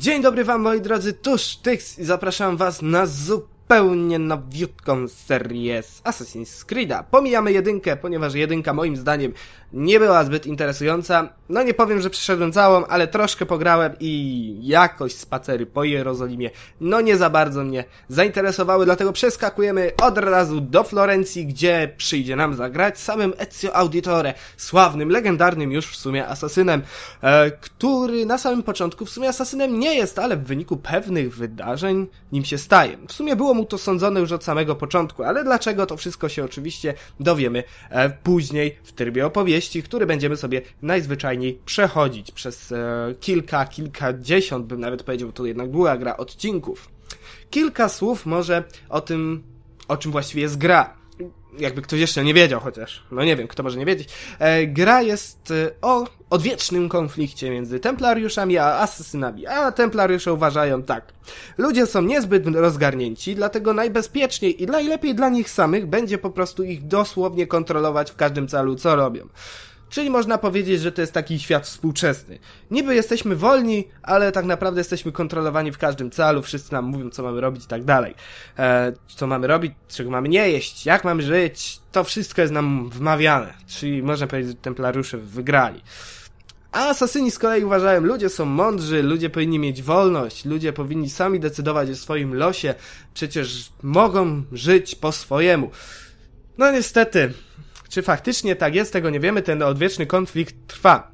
Dzień dobry wam moi drodzy, tu Sztyks i zapraszam was na zupełnie nowiutką serię z Assassin's Creed'a. Pomijamy jedynkę, ponieważ jedynka moim zdaniem nie była zbyt interesująca. No nie powiem, że przeszedłem całą, ale troszkę pograłem i jakoś spacery po Jerozolimie no nie za bardzo mnie zainteresowały, dlatego przeskakujemy od razu do Florencji, gdzie przyjdzie nam zagrać samym Ezio Auditore, sławnym, legendarnym już w sumie asasynem, e, który na samym początku w sumie asasynem nie jest, ale w wyniku pewnych wydarzeń nim się staje. W sumie było mu to sądzone już od samego początku, ale dlaczego to wszystko się oczywiście dowiemy e, później w trybie opowieści które będziemy sobie najzwyczajniej przechodzić przez e, kilka, kilkadziesiąt, bym nawet powiedział, to jednak była gra odcinków. Kilka słów może o tym, o czym właściwie jest gra jakby ktoś jeszcze nie wiedział chociaż, no nie wiem, kto może nie wiedzieć, e, gra jest e, o odwiecznym konflikcie między templariuszami a asesynami, a templariusze uważają tak. Ludzie są niezbyt rozgarnięci, dlatego najbezpieczniej i najlepiej dla nich samych będzie po prostu ich dosłownie kontrolować w każdym celu, co robią. Czyli można powiedzieć, że to jest taki świat współczesny. Niby jesteśmy wolni, ale tak naprawdę jesteśmy kontrolowani w każdym calu, wszyscy nam mówią, co mamy robić i tak dalej. E, co mamy robić, czego mamy nie jeść, jak mamy żyć, to wszystko jest nam wmawiane. Czyli można powiedzieć, że templariusze wygrali. A asasyni z kolei uważają, ludzie są mądrzy, ludzie powinni mieć wolność, ludzie powinni sami decydować o swoim losie, przecież mogą żyć po swojemu. No niestety, czy faktycznie tak jest, tego nie wiemy, ten odwieczny konflikt trwa.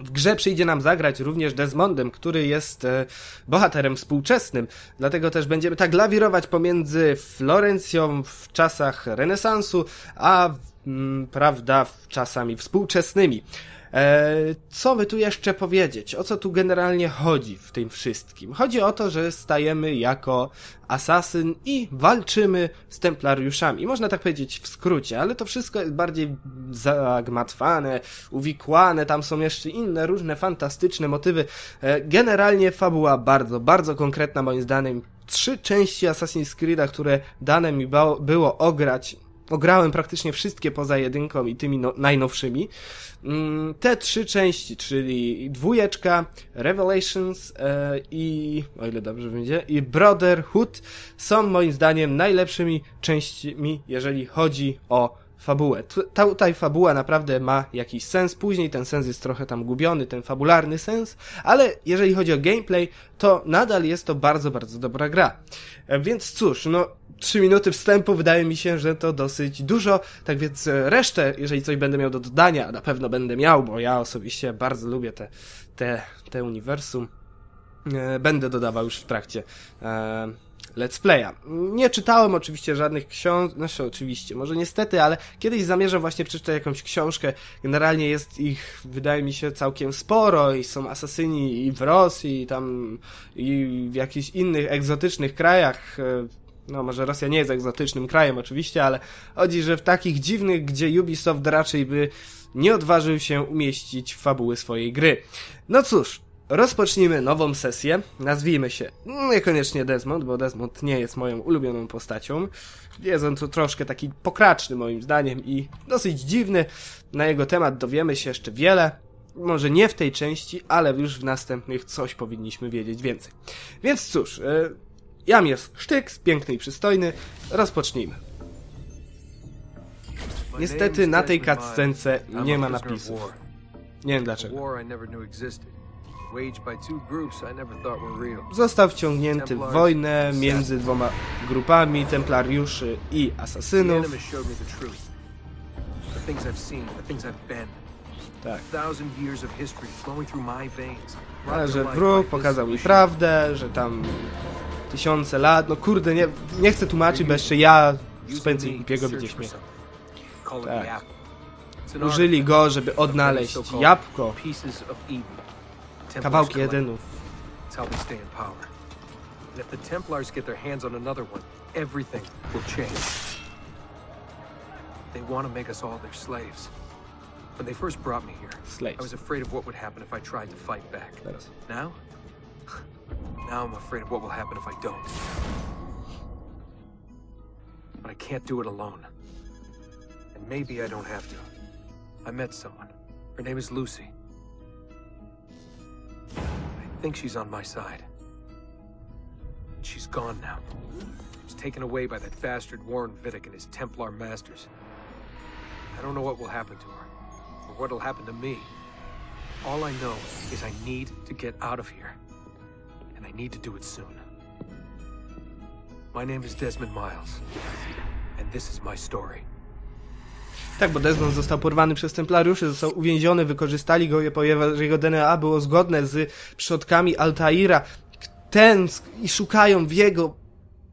W grze przyjdzie nam zagrać również Desmondem, który jest e, bohaterem współczesnym, dlatego też będziemy tak lawirować pomiędzy Florencją w czasach renesansu, a mm, prawda, czasami współczesnymi. E, co by tu jeszcze powiedzieć? O co tu generalnie chodzi w tym wszystkim? Chodzi o to, że stajemy jako asasyn i walczymy z templariuszami. Można tak powiedzieć w skrócie, ale to wszystko jest bardziej zagmatwane, uwikłane, tam są jeszcze inne różne fantastyczne motywy. E, generalnie fabuła bardzo, bardzo konkretna moim zdaniem. Trzy części Assassin's Creed'a, które dane mi było ograć, ograłem praktycznie wszystkie poza jedynką i tymi no, najnowszymi. Mm, te trzy części, czyli dwójeczka, Revelations e, i, o ile dobrze będzie, i Brotherhood są moim zdaniem najlepszymi częściami, jeżeli chodzi o fabułę. Ta, tutaj fabuła naprawdę ma jakiś sens, później ten sens jest trochę tam gubiony, ten fabularny sens, ale jeżeli chodzi o gameplay, to nadal jest to bardzo, bardzo dobra gra. E, więc cóż, no, 3 minuty wstępu wydaje mi się, że to dosyć dużo, tak więc e, resztę, jeżeli coś będę miał do dodania, na pewno będę miał, bo ja osobiście bardzo lubię te, te, te uniwersum, e, będę dodawał już w trakcie let's playa. Nie czytałem oczywiście żadnych książek, znaczy oczywiście, może niestety, ale kiedyś zamierzam właśnie przeczytać jakąś książkę. Generalnie jest ich, wydaje mi się, całkiem sporo i są asasyni i w Rosji, i tam i w jakichś innych egzotycznych krajach. No, może Rosja nie jest egzotycznym krajem oczywiście, ale chodzi, że w takich dziwnych, gdzie Ubisoft raczej by nie odważył się umieścić fabuły swojej gry. No cóż, Rozpocznijmy nową sesję. Nazwijmy się niekoniecznie Desmond, bo Desmond nie jest moją ulubioną postacią. Jest on tu troszkę taki pokraczny moim zdaniem i dosyć dziwny. Na jego temat dowiemy się jeszcze wiele. Może nie w tej części, ale już w następnych coś powinniśmy wiedzieć więcej. Więc cóż, yy, jam jest sztyk, piękny i przystojny. Rozpocznijmy. Niestety na tej cutscence nie ma napisów. Nie wiem dlaczego. Został wciągnięty w wojnę między dwoma grupami templariuszy i asasynów. Tak. Ale że wróg pokazał mi prawdę, że tam tysiące lat, no kurde, nie, nie chcę tłumaczyć, bo jeszcze ja z pędzy głupiego śmiech. Tak. Użyli go, żeby odnaleźć jabłko Kawałki Edenów. That's how they stay in power. And if the Templars get their hands on another one, everything will change. They want to make us all their slaves. When they first brought me here, slaves. I was afraid of what would happen if I tried to fight back. Now? Now I'm afraid of what will happen if I don't. But I can't do it alone. And maybe I don't have to. I met someone. Her name is Lucy. I think she's on my side. She's gone now. She was taken away by that bastard Warren Vidic and his Templar masters. I don't know what will happen to her, or what'll happen to me. All I know is I need to get out of here. And I need to do it soon. My name is Desmond Miles, and this is my story. Tak, bo Desmond został porwany przez Templariuszy, został uwięziony, wykorzystali go, ponieważ jego DNA było zgodne z przodkami Altaira. Ten i szukają w jego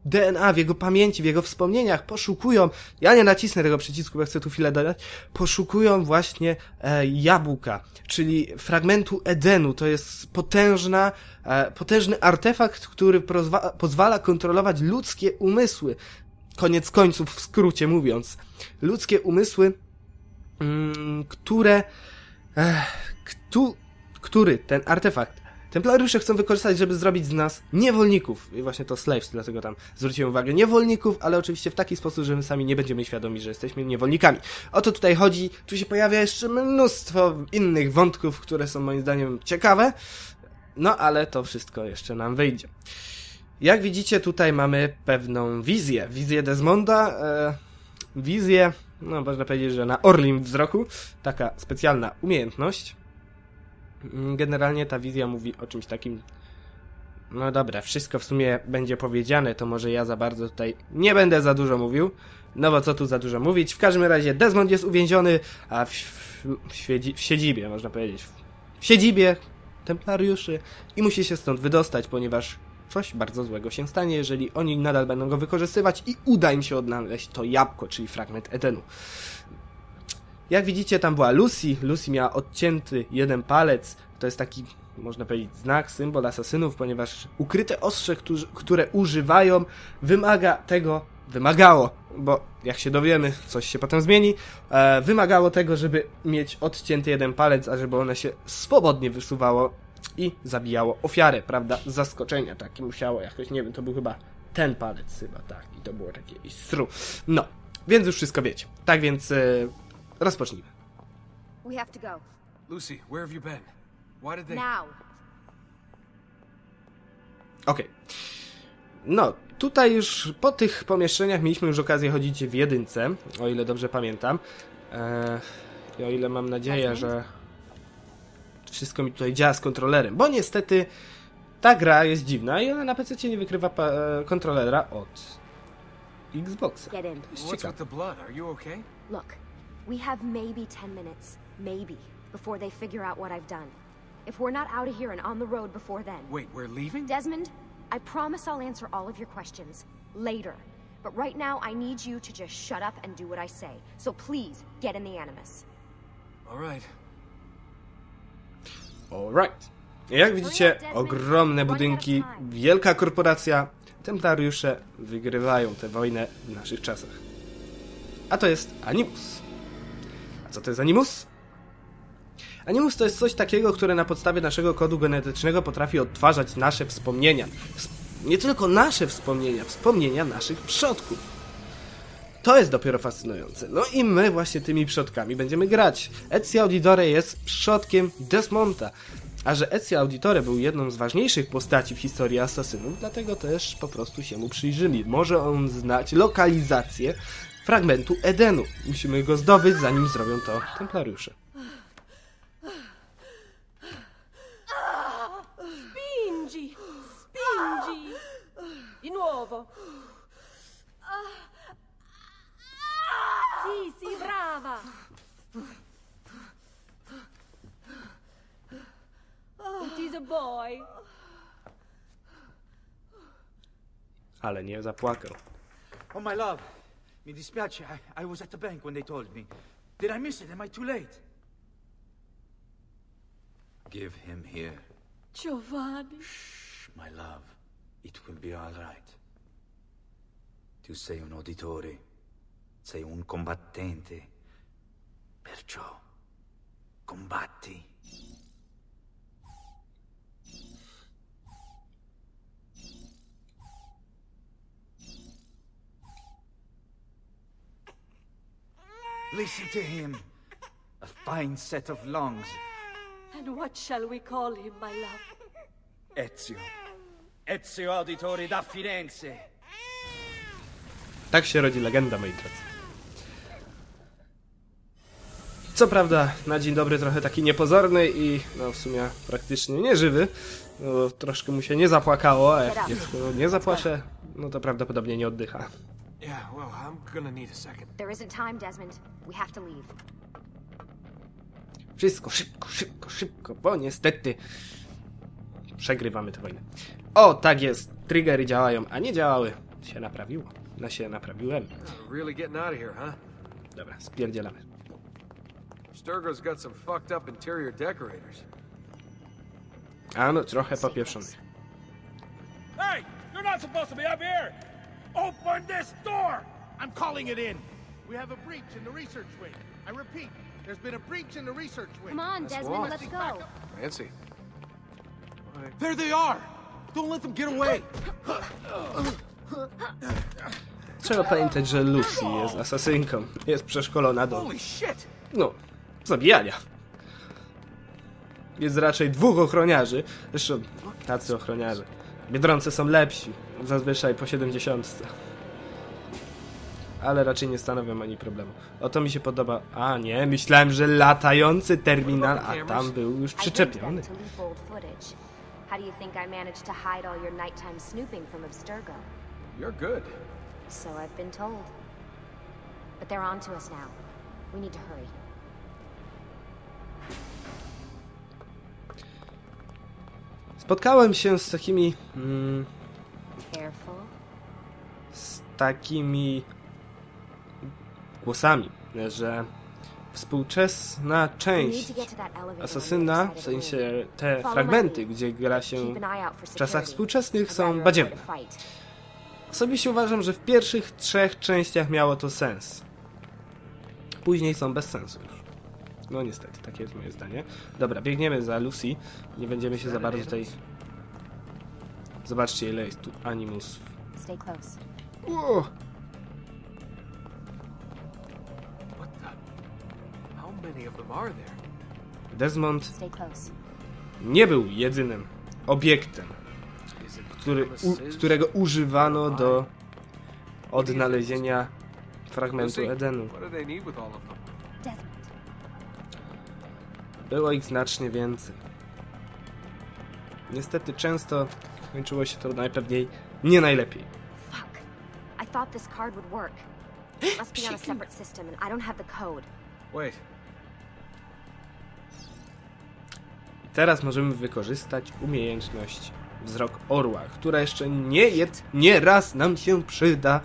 DNA, w jego pamięci, w jego wspomnieniach, poszukują, ja nie nacisnę tego przycisku, bo chcę tu chwilę dodać, poszukują właśnie e, jabłka, czyli fragmentu Edenu. To jest potężna, e, potężny artefakt, który pozwa pozwala kontrolować ludzkie umysły. Koniec końców, w skrócie mówiąc. Ludzkie umysły, mm, które, e, ktu, który ten artefakt Templariusze chcą wykorzystać, żeby zrobić z nas niewolników. I właśnie to slaves, dlatego tam zwróciłem uwagę. Niewolników, ale oczywiście w taki sposób, że my sami nie będziemy świadomi, że jesteśmy niewolnikami. O to tutaj chodzi. Tu się pojawia jeszcze mnóstwo innych wątków, które są moim zdaniem ciekawe. No, ale to wszystko jeszcze nam wyjdzie. Jak widzicie, tutaj mamy pewną wizję. Wizję Desmonda, e, wizję, no można powiedzieć, że na orlim wzroku. Taka specjalna umiejętność. Mm, generalnie ta wizja mówi o czymś takim. No dobra, wszystko w sumie będzie powiedziane, to może ja za bardzo tutaj nie będę za dużo mówił. No bo co tu za dużo mówić? W każdym razie Desmond jest uwięziony, a w, w, w, siedzi, w siedzibie, można powiedzieć, w siedzibie templariuszy i musi się stąd wydostać, ponieważ coś bardzo złego się stanie, jeżeli oni nadal będą go wykorzystywać i uda im się odnaleźć to jabłko, czyli fragment Edenu. Jak widzicie, tam była Lucy. Lucy miała odcięty jeden palec. To jest taki, można powiedzieć, znak, symbol asasynów, ponieważ ukryte ostrze, którzy, które używają, wymaga tego, wymagało, bo jak się dowiemy, coś się potem zmieni, e, wymagało tego, żeby mieć odcięty jeden palec, a żeby one się swobodnie wysuwało i zabijało ofiarę, prawda? Zaskoczenia takie musiało jakoś, nie wiem, to był chyba ten palec chyba, tak, i to było takie stru. No, więc już wszystko wiecie. Tak więc e, Rozpocznijmy. We have to go. Lucy, where have you been? Why did they... Now. Okej. No, tutaj już po tych pomieszczeniach mieliśmy już okazję chodzić w jedynce, o ile dobrze pamiętam. Eee, I o ile mam nadzieję, że wszystko mi tutaj działa z kontrolerem, bo niestety ta gra jest dziwna i ona na PC nie wykrywa e, kontrolera od Xboxa. Get in. To jest ciekawe. With the blood? Are you okay? Look, we have maybe 10 minutes, maybe, before they figure out what I've done. If we're not out of here and on the road before then. Wait, we're leaving? Desmond, I promise I'll answer all of your questions later. But right now, I need you to just shut up and do what I say. So please, get in the Animus. All right. Alright. Jak widzicie, ogromne budynki, wielka korporacja, templariusze wygrywają tę wojnę w naszych czasach. A to jest Animus. Co to jest Animus? Animus to jest coś takiego, które na podstawie naszego kodu genetycznego potrafi odtwarzać nasze wspomnienia. Ws- Nie tylko nasze wspomnienia, wspomnienia naszych przodków. To jest dopiero fascynujące. No i my właśnie tymi przodkami będziemy grać. Ezio Auditore jest przodkiem Desmonta. A że Ezio Auditore był jedną z ważniejszych postaci w historii asasynów, dlatego też po prostu się mu przyjrzymy. Może on znać lokalizację fragmentu Edenu. Musimy go zdobyć, zanim zrobią to Templariusze. Spingi! Spingi! Di nuovo! Sì, sì, brava! It is a boy. Ale nie zapłakał. Oh, my love. Mi dispiace. I, I was at the bank when they told me. Did I miss it? Am I too late? Give him here. Giovanni. Shh, my love. It will be all right. Tu sei un uditore. Sei un combattente. Perciò, combatti. Listen to him. A fine set of lungs. And what shall we call him, my love? Ezio. Ezio Auditori da Firenze. Tak się rodzi legenda, moi drodzy. Co prawda, na dzień dobry trochę taki niepozorny i no w sumie praktycznie nieżywy. No, bo troszkę mu się nie zapłakało, a jak dziecko nie zapłacze, no to prawdopodobnie nie oddycha. Yeah, well, I'm gonna need a second. There isn't time, Desmond. We have to leave. Wszystko szybko, szybko, szybko, bo niestety przegrywamy tę wojnę. O, tak jest. Triggery działają, a nie działały. Się naprawiło. No się naprawiłem. Really getting out of here, huh? Dobra, spierdzielamy. Sturgo's got some fucked up interior decorators. A no, trochę popieprzony. Hey, you're not supposed to be up here! Open this door! I'm calling it in. We have a breach in the research wing. I repeat, there's been a breach in the research wing. Come on, Desmond, let's go. Fancy. There they are. Don't let them get away. Trzeba pamiętać, że Lucy jest asasynką. Jest przeszkolona do, Holy shit! no, zabijania. Jest raczej dwóch ochroniarzy. Zresztą, tacy ochroniarze. Biedronce są lepsi. Zazwyczaj po 70. Ale raczej nie stanowią ani problemu. O to mi się podoba. A nie, myślałem, że latający terminal, a tam był już przyczepiony. How do you think I managed to hide all your nighttime snooping from Abstergo? You're good. So I've been told. But they're on to us now. We need to hurry. Spotkałem się z takimi. Mm, z takimi głosami, że współczesna część asasyna, w sensie te fragmenty, gdzie gra się w czasach współczesnych są badziewne. Osobiście uważam, że w pierwszych trzech częściach miało to sens. Później są bez sensu już. No niestety, takie jest moje zdanie. Dobra, biegniemy za Lucy. Nie będziemy się za bardzo tutaj... Zobaczcie ile jest tu animus. Desmond nie był jedynym obiektem, który, u, którego używano do odnalezienia fragmentu Edenu. Było ich znacznie więcej. Niestety często kończyło się to najpewniej nie najlepiej. Fuck. I thought this card would work. It must be on a separate system, and I don't have the code. Wait, Teraz możemy wykorzystać umiejętność wzrok orła, która jeszcze nie, jed, nie raz nam się przyda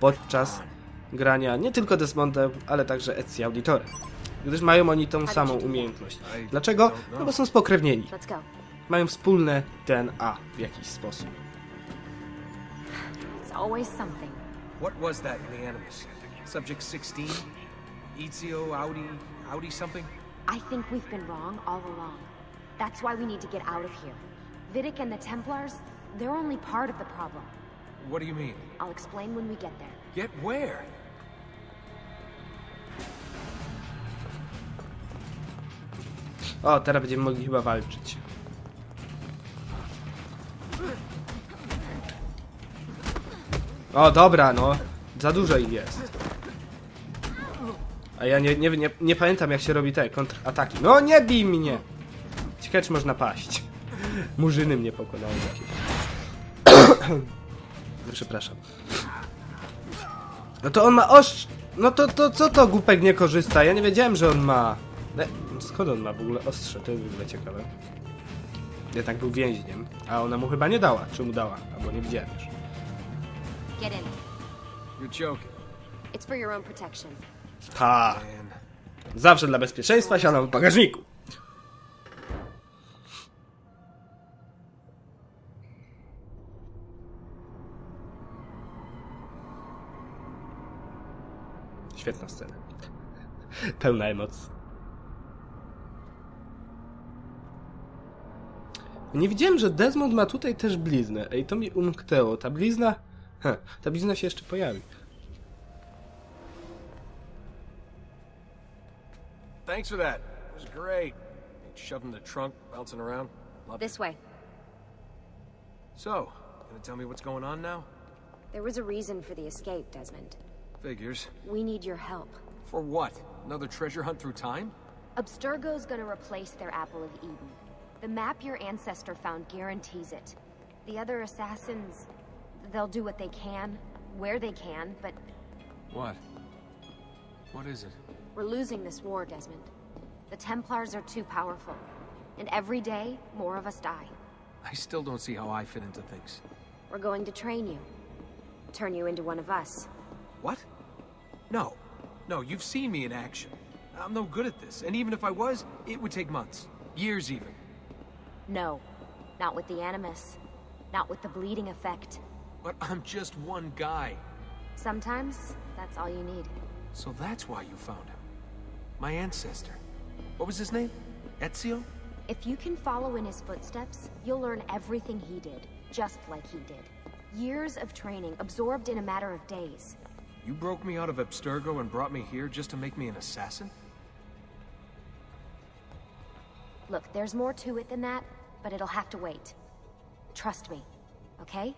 podczas grania nie tylko Desmondem, ale także Ezio Auditorem. Gdyż mają oni tą samą umiejętność. Dlaczego? No bo są spokrewnieni. Mają wspólne DNA w jakiś sposób. What was that in the Animus? Subject 16? Ezio, Audi, Audi something? I think we've been wrong all along. That's why we need to get out of here. Vidic and the Templars, they're only part of the problem. What do you mean? I'll explain when we get there. Get where? O, teraz będziemy mogli chyba walczyć. O, dobra, no. Za dużo ich jest. A ja nie, nie, nie, nie pamiętam jak się robi te kontrataki. No nie bij mnie! Ciekawe czy można paść. Murzyny mnie pokonały. Przepraszam. No to on ma ostrz... No to, to co to głupek nie korzysta? Ja nie wiedziałem, że on ma... Skąd on ma w ogóle ostrze? To jest w ogóle ciekawe. Jednak był więźniem, a ona mu chyba nie dała. Czy mu dała? Albo nie widziałem już. Get in. You're joking, It's for your own protection. Ha! man. Zawsze dla bezpieczeństwa siadam w bagażniku. Świetna scena. Pełna emocji. Nie widziałem, że Desmond ma tutaj też bliznę. Ej, to mi umknęło. Ta blizna... Heh, ta blizna się jeszcze pojawi. Thanks for that. It was great. Shoved in the trunk, bouncing around. Loved it. This way. So, Gonna tell me what's going on now? There was a reason for the escape, Desmond. Figures. We need your help. For what? Another treasure hunt through time? Abstergo's gonna replace their Apple of Eden. The map your ancestor found guarantees it. The other assassins, they'll do what they can, where they can, but What? What is it? we're losing this war, Desmond. The Templars are too powerful. And every day, more of us die. I still don't see how I fit into things. We're going to train you. Turn you into one of us. What? No. No, you've seen me in action. I'm no good at this, and even if I was, it would take months. Years even. No. Not with the Animus. Not with the bleeding effect. But I'm just one guy. Sometimes, that's all you need. So that's why you found him. My ancestor. What was his name? Ezio? If you can follow in his footsteps, you'll learn everything he did, just like he did. Years of training, absorbed in a matter of days. You broke me out of Abstergo and brought me here just to make me an assassin? Look, there's more to it than that, but it'll have to wait. Trust me, okay?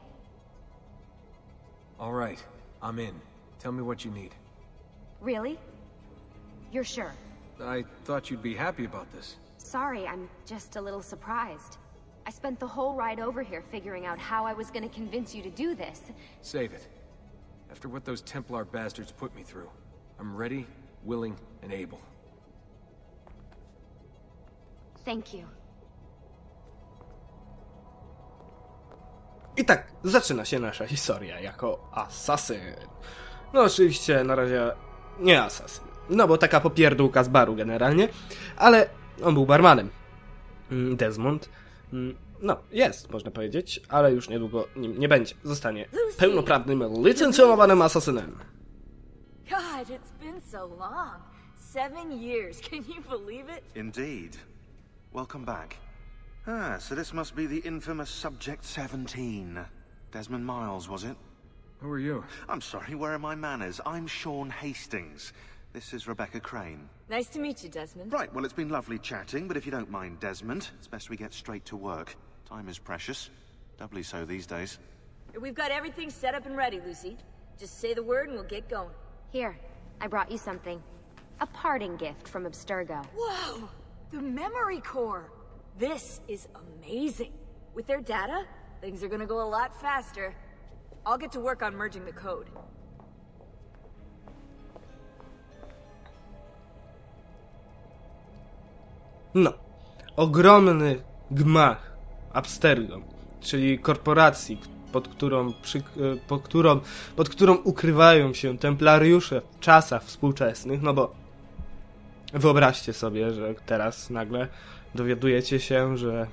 All right, I'm in. Tell me what you need. Really? You're sure? I thought you'd be happy about this. Sorry, I'm just a little surprised. I spent the whole ride over here figuring out how I was gonna convince you to do this. Save it. After what those Templar bastards put me through, I'm ready, willing, and able. Thank you. I tak zaczyna się nasza historia jako asasyn. No oczywiście na razie nie asasyn. No bo taka popierdółka z baru generalnie, ale on był barmanem. Mm, Desmond. mm, No, jest, można powiedzieć, ale już niedługo nim nie będzie. Zostanie pełnoprawnym, licencjonowanym asasynem. God, it's been so long. Seven years. Can you believe it? Indeed. Welcome back. Ah, so this must be the infamous Subject 17. Desmond Miles, was it? Who are you? I'm sorry, where are my manners? I'm Sean Hastings. This is Rebecca Crane. Nice to meet you, Desmond. Right, well, it's been lovely chatting, but if you don't mind, Desmond, it's best we get straight to work. Time is precious. Doubly so these days. We've got everything set up and ready, Lucy. Just say the word and we'll get going. Here, I brought you something. A parting gift from Abstergo. Whoa! The memory core! This is amazing. With their data, things are gonna go a lot faster. I'll get to work on merging the code. No. Ogromny gmach Abstergo, czyli korporacji, pod którą, przy, pod, którą, pod którą ukrywają się templariusze w czasach współczesnych, no bo wyobraźcie sobie, że teraz nagle dowiadujecie się, że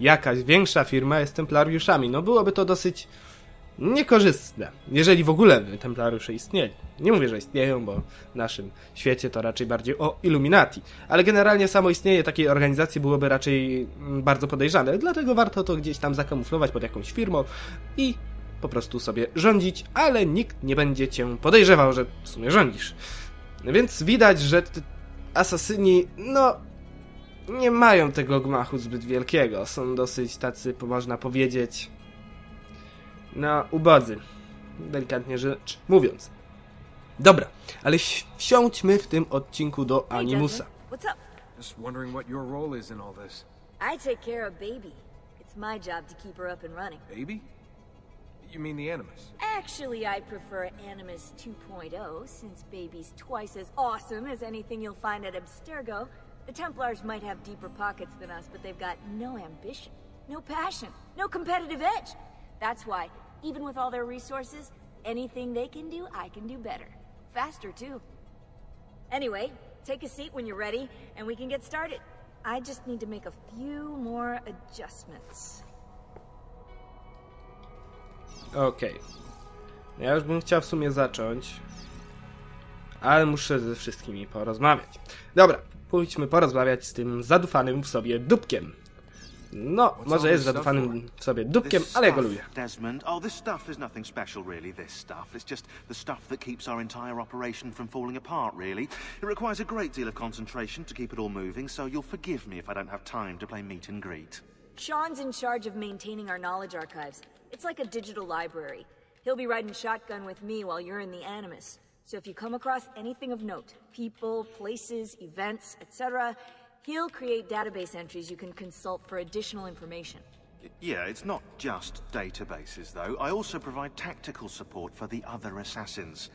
jakaś większa firma jest templariuszami. No byłoby to dosyć niekorzystne, jeżeli w ogóle templariusze istnieli. Nie mówię, że istnieją, bo w naszym świecie to raczej bardziej o Illuminati, ale generalnie samo istnienie takiej organizacji byłoby raczej mm, bardzo podejrzane, dlatego warto to gdzieś tam zakamuflować pod jakąś firmą i po prostu sobie rządzić, ale nikt nie będzie cię podejrzewał, że w sumie rządzisz. Więc widać, że asasyni, no, nie mają tego gmachu zbyt wielkiego. Są dosyć tacy, można powiedzieć, na ubodzy. Delikatnie rzecz mówiąc. Dobra, ale wsiądźmy w tym odcinku do Animusa. Just wondering what your role is in all this. I take care of Baby. It's my job to keep her up and running. Baby? You mean the Animus? Actually, I prefer Animus 2.0, since Baby's twice as awesome as anything you'll find at Abstergo. The Templars might have deeper pockets than us, but they've got no ambition, no passion, no competitive edge. That's why, even with all their resources, anything they can do, I can do better. Faster, too. Anyway, take a seat when you're ready, and we can get started. I just need to make a few more adjustments. Okej. Ja już bym chciał w sumie zacząć. Ale muszę ze wszystkimi porozmawiać. Dobra, pójdźmy porozmawiać z tym zadufanym w sobie dupkiem. No, może jest zadufanym w sobie dupkiem, This ale ja go lubię. Desmond. Oh, this stuff is nothing special, really. This stuff. It's just the stuff that keeps our entire operation from falling apart, really. It requires a great deal of concentration to keep it all moving, so you'll forgive me if I don't have time to play meet and greet. Sean's in charge of maintaining our knowledge archives. It's like a digital library. He'll be riding shotgun with me while you're in the Animus. So if you come across anything of note, people, places, events, etc., he'll create database entries you can consult for additional information. Yeah, it's not just databases, though. I also provide tactical support for the other assassins.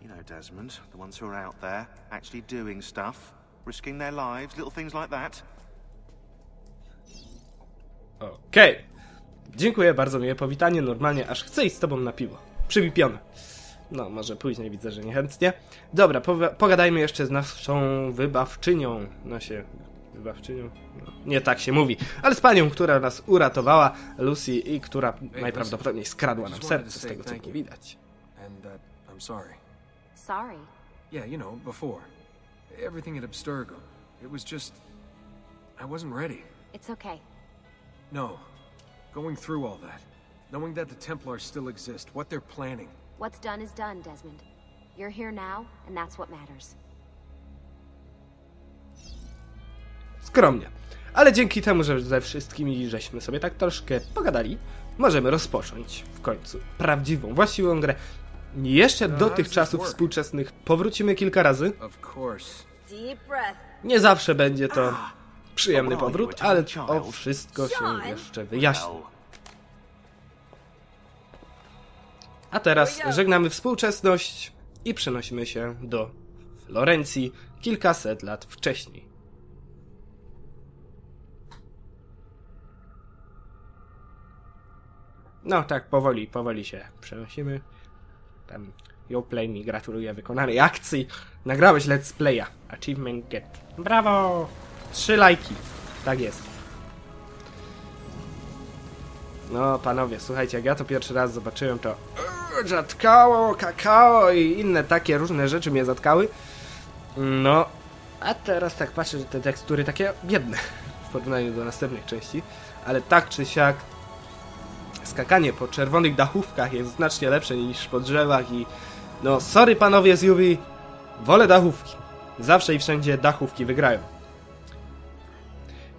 You know, Desmond, the ones who are out there, actually doing stuff, risking their lives, little things like that. Okej. Dziękuję, bardzo miłe powitanie. Normalnie aż chcę iść z tobą na piwo. Przybipione. No, może później widzę, że niechętnie. Dobra, pogadajmy jeszcze z naszą wybawczynią. No się... Wybawczynią? No, nie tak się mówi. Ale z panią, która nas uratowała, Lucy, i która najprawdopodobniej skradła nam serce, z tego co było widać. And that I'm sorry. Sorry. Yeah, you know, before. Everything at Abstergo. It was just. I wasn't ready. It's okay. No. Going through all that. Knowing that the Templars still exist, what they're planning. What's done is done, Desmond. You're here now, and that's what matters. Skromnie. Ale dzięki temu, że ze wszystkimi żeśmy sobie tak troszkę pogadali, możemy rozpocząć w końcu prawdziwą, właściwą grę. Jeszcze do tych czasów współczesnych powrócimy kilka razy. Nie zawsze będzie to przyjemny powrót, ale o wszystko się jeszcze wyjaśni. A teraz żegnamy współczesność i przenosimy się do Florencji kilkaset lat wcześniej. No tak, powoli, powoli się przenosimy. Tam Yoplay mi gratuluje wykonanej akcji. Nagrałeś let's playa. Achievement get. Brawo! Trzy lajki. Tak jest. No, panowie, słuchajcie, jak ja to pierwszy raz zobaczyłem, to Uuu, rzadkało, kakao i inne takie różne rzeczy mnie zatkały. No, a teraz tak patrzę, że te tekstury takie biedne w porównaniu do następnych części, ale tak czy siak skakanie po czerwonych dachówkach jest znacznie lepsze niż po drzewach i no, sorry panowie z Yubi, wolę dachówki. Zawsze i wszędzie dachówki wygrają.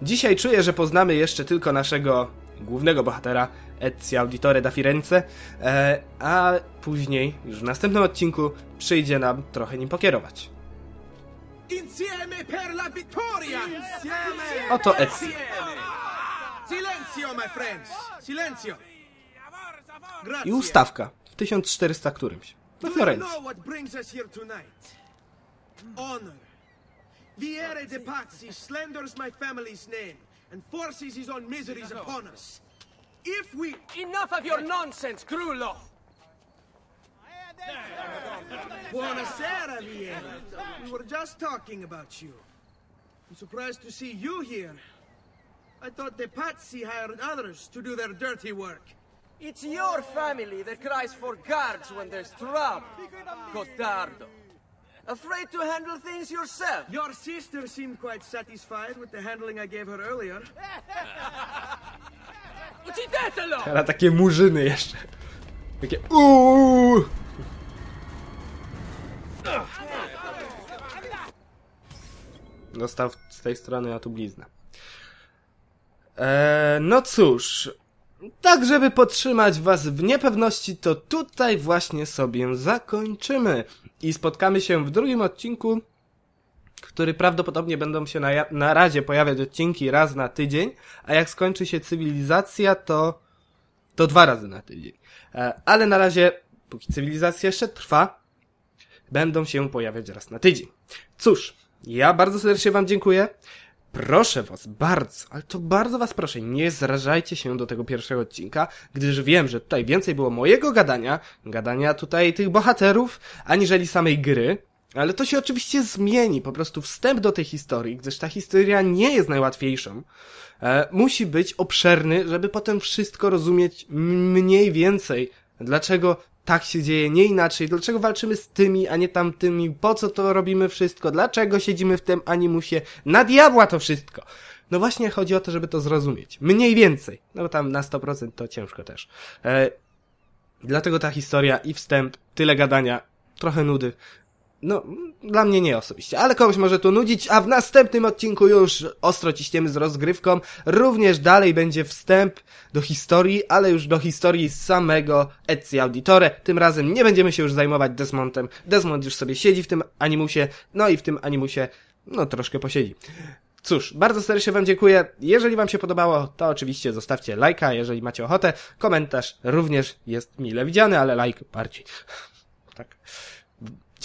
Dzisiaj czuję, że poznamy jeszcze tylko naszego głównego bohatera, Ezio Auditore da Firenze, e, a później, już w następnym odcinku, przyjdzie nam trochę nim pokierować. Insieme per la vittoria! Insieme! Oto Ezio. Silenzio, my friends! Silenzio! I ustawka w 1400 którymś. You Florencji. Honor. Viere de Pazzi slanders my family's name and forces his own miseries upon us. If we... Enough of your nonsense, Grullo! Buonasera, Viera. We were just talking about you. I'm surprised to see you here. I thought the Pazzi hired others to do their dirty work. It's your family that cries for guards when there's trouble. Cotardo. Afraid to handle things yourself. Your sister seemed quite satisfied with the handling I gave her earlier. Ale takie murzyny jeszcze. Takie uuu. Dostał z tej strony, a tu blizna. Eee, no cóż, tak żeby podtrzymać was w niepewności, to tutaj właśnie sobie zakończymy. I spotkamy się w drugim odcinku, który prawdopodobnie będą się na, na razie pojawiać odcinki raz na tydzień, a jak skończy się cywilizacja, to, to dwa razy na tydzień. E, ale na razie, póki cywilizacja jeszcze trwa, będą się pojawiać raz na tydzień. Cóż, ja bardzo serdecznie Wam dziękuję. Proszę Was bardzo, ale to bardzo Was proszę, nie zrażajcie się do tego pierwszego odcinka, gdyż wiem, że tutaj więcej było mojego gadania, gadania tutaj tych bohaterów, aniżeli samej gry. Ale to się oczywiście zmieni, po prostu wstęp do tej historii, gdyż ta historia nie jest najłatwiejszą. E, musi być obszerny, żeby potem wszystko rozumieć mniej więcej. Dlaczego tak się dzieje, nie inaczej, dlaczego walczymy z tymi, a nie tamtymi, po co to robimy wszystko, dlaczego siedzimy w tym animusie, na diabła to wszystko. No właśnie chodzi o to, żeby to zrozumieć. Mniej więcej. No bo tam na 100% to ciężko też. E, dlatego ta historia i wstęp, tyle gadania, trochę nudy. No, dla mnie nie osobiście, ale komuś może to nudzić, a w następnym odcinku już ostro ciśniemy z rozgrywką. Również dalej będzie wstęp do historii, ale już do historii samego Ezio Auditore. Tym razem nie będziemy się już zajmować Desmondem. Desmond już sobie siedzi w tym animusie, no i w tym animusie, no troszkę posiedzi. Cóż, bardzo serdecznie Wam dziękuję. Jeżeli Wam się podobało, to oczywiście zostawcie lajka, jeżeli macie ochotę. Komentarz również jest mile widziany, ale like bardziej. Tak.